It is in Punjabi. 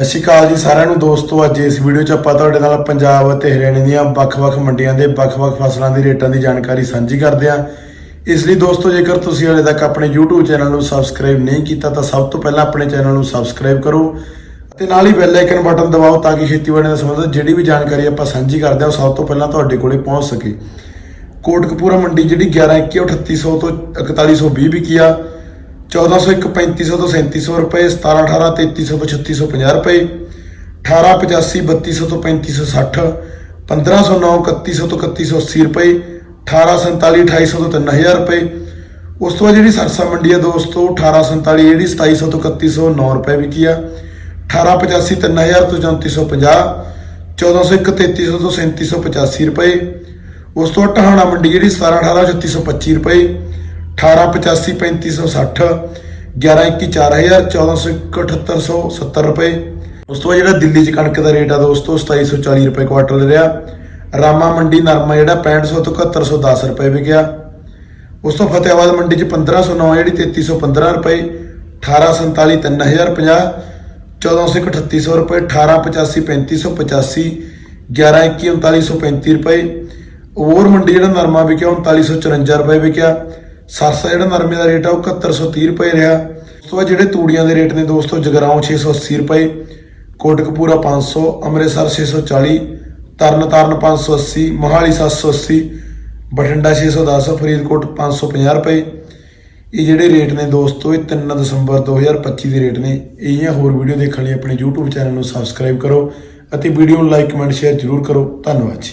ਸਤਿ ਸ਼੍ਰੀ ਅਕਾਲ ਜੀ ਸਾਰਿਆਂ ਨੂੰ ਦੋਸਤੋ, ਅੱਜ ਇਸ ਵੀਡੀਓ 'ਚ ਆਪਾਂ ਤੁਹਾਡੇ ਨਾਲ ਪੰਜਾਬ ਅਤੇ ਹਰਿਆਣੇ ਦੀਆਂ ਵੱਖ-ਵੱਖ ਮੰਡੀਆਂ ਦੇ ਵੱਖ-ਵੱਖ ਫਸਲਾਂ ਦੇ ਰੇਟਾਂ ਦੀ ਜਾਣਕਾਰੀ ਸਾਂਝੀ ਕਰਦੇ ਹਾਂ। ਇਸ ਲਈ ਦੋਸਤੋ, ਜੇਕਰ ਤੁਸੀਂ ਹਾਲੇ ਤੱਕ ਆਪਣੇ YouTube ਚੈਨਲ ਨੂੰ ਸਬਸਕ੍ਰਾਈਬ ਨਹੀਂ ਕੀਤਾ, ਤਾਂ ਸਭ ਤੋਂ ਪਹਿਲਾਂ ਆਪਣੇ ਚੈਨਲ ਨੂੰ ਸਬਸਕ੍ਰਾਈਬ ਕਰੋ ਅਤੇ ਨਾਲ ਹੀ ਬੈਲ ਆਈਕਨ ਬਟਨ ਦਬਾਓ ਤਾਂ ਕਿ ਖੇਤੀਬਾੜੀ ਨਾਲ ਸੰਬੰਧਿਤ ਜਿਹੜੀ ਵੀ ਜਾਣਕਾਰੀ ਆਪਾਂ ਸਾਂਝੀ ਕਰਦੇ ਹਾਂ, ਉਹ ਸਭ ਤੋਂ ਪਹਿਲਾਂ ਤੁਹਾਡੇ ਕੋਲੇ ਪਹੁੰਚ ਸਕੇ। ਕੋਟਕਪੂਰਾ ਮੰਡੀ ਜਿਹੜੀ 1121 3800 ਤੋਂ 4120 ਵਿਕੀ ਆ 1401 3500 ਤੋਂ 3700 ਰੁਪਏ 1718 3300 ਤੋਂ 3650 ਰੁਪਏ 1885 3200 ਤੋਂ 3560 1509 3100 ਤੋਂ 3180 ਰੁਪਏ 1847 2800 ਤੋਂ 3000 ਰੁਪਏ। ਉਸ ਤੋਂ ਬਾਅਦ ਜਿਹੜੀ ਸਰਸਾ ਮੰਡੀ ਆ ਦੋਸਤੋ 1847 ਜਿਹੜੀ 2700 ਤੋਂ 3109 ਰੁਪਏ ਵਿਕੀ ਆ। 1885 3000 ਤੋਂ 3450 1401 3300 ਤੋਂ 3785 ਰੁਪਏ। ਉਸ ਤੋਂ ਬਾਅਦ ਟਹਾਣਾ ਮੰਡੀ ਜਿਹੜੀ 17 18 3625 ਰੁਪਏ। 1885 3560 1121 4000 1478 ਰੁਪਏ। ਉਸ ਤੋਂ ਬਾਅਦ ਜਿਹੜਾ ਦਿੱਲੀ 'ਚ ਕਣਕ ਦਾ ਰੇਟ ਆ ਦੋਸਤੋ 2740 ਰੁਪਏ ਕੁਆਟਲ ਰਿਹਾ। ਰਾਮਾ ਮੰਡੀ ਨਰਮਾ ਜਿਹੜਾ 6500 ਤੋਂ 7110 ਰੁਪਏ ਵਿਕਿਆ। ਉਸ ਤੋਂ ਫਤਿਆਬਾਦ ਮੰਡੀ 'ਚ 1509 ਜਿਹੜੀ 3315 ਰੁਪਏ 1847 3050 1438 ਰੁਪਏ 1885 3585 1121 3935 ਰੁਪਏ। ਹੋਰ ਮੰਡੀ ਜਿਹੜਾ ਨਰਮਾ ਵਿਕਿਆ 3954 ਰੁਪਏ ਵਿਕਿਆ। ਸਰਸਾ ਜਿਹੜਾ ਨਰਮੇ ਦਾ ਰੇਟ ਆ, ਉਹ 7130 ਰੁਪਏ ਰਿਹਾ। ਉਸ ਤੋਂ ਬਾਅਦ ਜਿਹੜੇ ਤੂੜੀਆਂ ਦੇ ਰੇਟ ਨੇ ਦੋਸਤੋ, ਜਗਰਾਉਂ 680 ਰੁਪਏ, ਕੋਟਕਪੂਰਾ 500 ਅੰਮ੍ਰਿਤਸਰ 640 ਤਰਨਤਾਰਨ 580 ਮੋਹਾਲੀ 780 ਬਠਿੰਡਾ 610 ਫਰੀਦਕੋਟ 550 ਰੁਪਏ। ਇਹ ਜਿਹੜੇ ਰੇਟ ਨੇ ਦੋਸਤੋ, ਇਹ 3 ਦਸੰਬਰ 2025 ਦੇ ਰੇਟ ਨੇ। ਇਹੀਆਂ ਹੋਰ ਵੀਡੀਓ ਦੇਖਣ ਲਈ ਆਪਣੇ YouTube ਚੈਨਲ ਨੂੰ ਸਬਸਕ੍ਰਾਈਬ ਕਰੋ ਅਤੇ ਵੀਡੀਓ ਨੂੰ ਲਾਈਕ ਕਮੈਂਟ ਸ਼ੇਅਰ ਜ਼ਰੂਰ ਕਰੋ। ਧੰਨਵਾਦ ਜੀ।